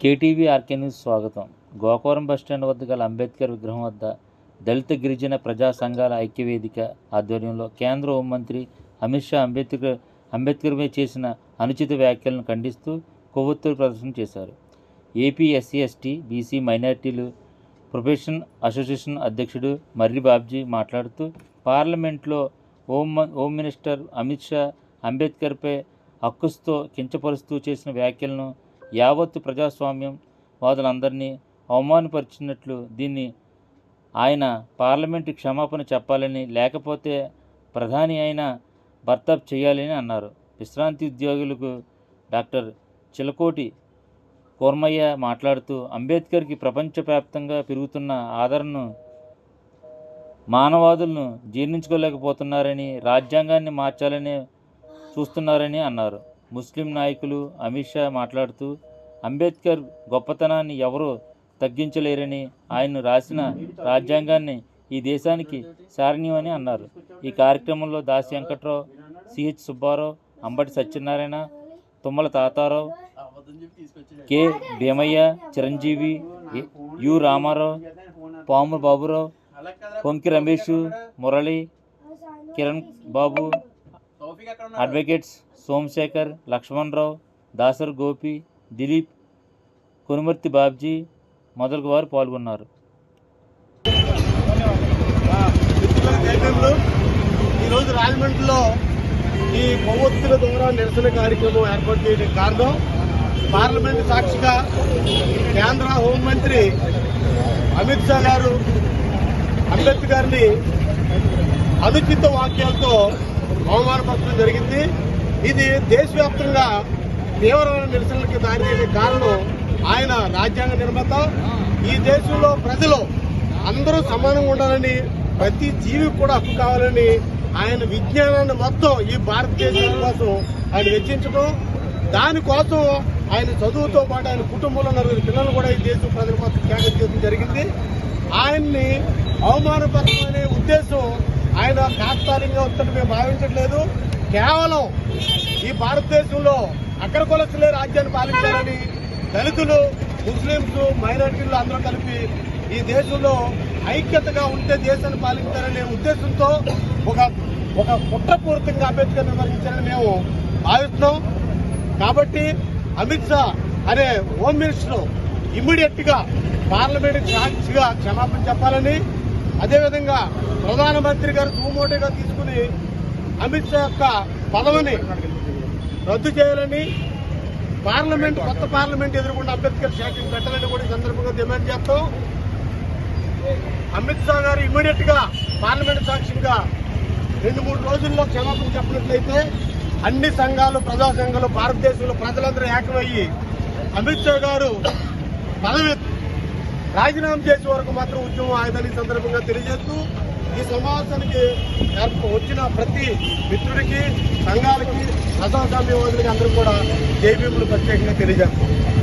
KTV RK news స్వాగతం Gokavaram bus stand వద్ద గల అంబేద్కర్ విగ్రహం వద్ద దళిత గిరిజన ప్రజా సంఘాల ఐక్యవేదిక ఆధ్వర్యంలో కేంద్ర హోంమంత్రి అమిత్ షా అంబేద్కర్ అంబేద్కర్పై చేసిన అనుచిత వ్యాఖ్యలను ఖండిస్తూ కొవ్వొత్తులు ప్రదర్శన చేశారు. ఏపీ ఎస్సీ ఎస్టీ బీసీ మైనార్టీలు ప్రొఫెషన్ అసోసియేషన్ అధ్యక్షుడు మర్రి బాబ్జీ మాట్లాడుతూ పార్లమెంట్లో home home minister Amit Shah అంబేద్కర్పై హక్కుస్తో కించపరుస్తూ చేసిన వ్యాఖ్యలను యావత్తు ప్రజాస్వామ్యం వాదులందరినీ అవమానపరిచినట్లు దీన్ని ఆయన పార్లమెంటు క్షమాపణ చెప్పాలని లేకపోతే ప్రధాని అయిన బర్తాబ్ చేయాలని అన్నారు. విశ్రాంతి ఉద్యోగులకు డాక్టర్ చిలకోటి కూర్మయ్య మాట్లాడుతూ అంబేద్కర్కి ప్రపంచవ్యాప్తంగా పెరుగుతున్న ఆదరణను మానవాదులను జీర్ణించుకోలేకపోతున్నారని రాజ్యాంగాన్ని మార్చాలని చూస్తున్నారని అన్నారు. ముస్లిం నాయకులు అమిత్ షా మాట్లాడుతూ అంబేద్కర్ గొప్పతనాన్ని ఎవరూ తగ్గించలేరని ఆయన రాసిన రాజ్యాంగాన్ని ఈ దేశానికి సారణ్యమని అన్నారు. ఈ కార్యక్రమంలో Dasi Venkatrao CH Subbarao Ambati Satyanarayana Tummala Tatarao K Bheemaiah Chiranjeevi U Ramarao Pamu Baburao Konki Ramesh Murali Kiran Babu advocates Somasekhar Lakshmanarao Dasar Gopi Dilip Konumarthi Babji మొదలగు వారు పాల్గొన్నారు. ఈరోజు రాజమండ్రిలో ఈ కొవ్వొత్తుల ద్వారా నిరసన కార్యక్రమం ఏర్పాటు చేయడానికి కారణం. పార్లమెంటు సాక్షిగా కేంద్ర హోంమంత్రి అమిత్ షా గారు అంబేద్కర్ని గారిని అనుచిత వాక్యాలతో అవమానపరచడం జరిగింది. ఇది దేశవ్యాప్తంగా తీవ్రమైన నిరసనలకు దారి కారణం ఆయన రాజ్యాంగ నిర్మాత. ఈ దేశంలో ప్రజలు అందరూ సమానంగా ఉండాలని ప్రతి జీవికి కూడా హక్కు కావాలని ఆయన విజ్ఞానాన్ని మొత్తం ఈ భారతదేశం కోసం ఆయన వెచ్చించడం దానికోసం ఆయన చదువుతో పాటు ఆయన కుటుంబంలో నలుగురు పిల్లలు కూడా ఈ దేశం ప్రజల కోసం త్యాగం చేయడం జరిగింది. ఆయన్ని అవమానపరచమనే ఉద్దేశం ఆయన తాత్కాలికంగా వస్తున్నట్టు మేము భావించట్లేదు. కేవలం ఈ భారతదేశంలో అగ్రకులస్తులే రాజ్యాన్ని పాలించాలని దళితులు ముస్లింస్ మైనార్టీలు అందరూ కలిపి ఈ దేశంలో ఐక్యతగా ఉంటే దేశాన్ని పాలించాలనే ఉద్దేశంతో ఒక ఒక కుట్రపూరితంగా అంబేద్కర్ విమర్శించాలని మేము భావిస్తున్నాం. కాబట్టి అమిత్ షా అనే హోమ్ మినిస్టర్ ఇమ్మీడియట్గా పార్లమెంట్ సాక్షిగా క్షమాపణ చెప్పాలని అదేవిధంగా ప్రధానమంత్రి గారు సుమోటోగా తీసుకుని అమిత్ షా యొక్క పదవిని రద్దు చేయాలని పార్లమెంట్ కొత్త పార్లమెంట్ ఎదుర్కొన్న అంబేద్కర్ శాఖ పెట్టాలని కూడా ఈ సందర్భంగా డిమాండ్ చేస్తాం. అమిత్ షా గారు ఇమీడియట్గా పార్లమెంట్ సాక్షిగా రెండు మూడు రోజుల్లో క్షమాపణ చెప్పినట్లయితే అన్ని సంఘాలు ప్రజా సంఘాలు భారతదేశంలో ప్రజలందరూ ఏకమయ్యి అమిత్ షా గారు పదవి రాజీనామా చేసే వరకు మాత్రం ఉద్యమం ఆయుధాన్ని సందర్భంగా తెలియజేస్తూ ఈ సమావేశానికి వచ్చిన ప్రతి మిత్రుడికి సంఘాలకి ప్రజాస్వామ్యవాదులకి అందరూ కూడా జైబీములు ప్రత్యేకంగా తెలియజేస్తాం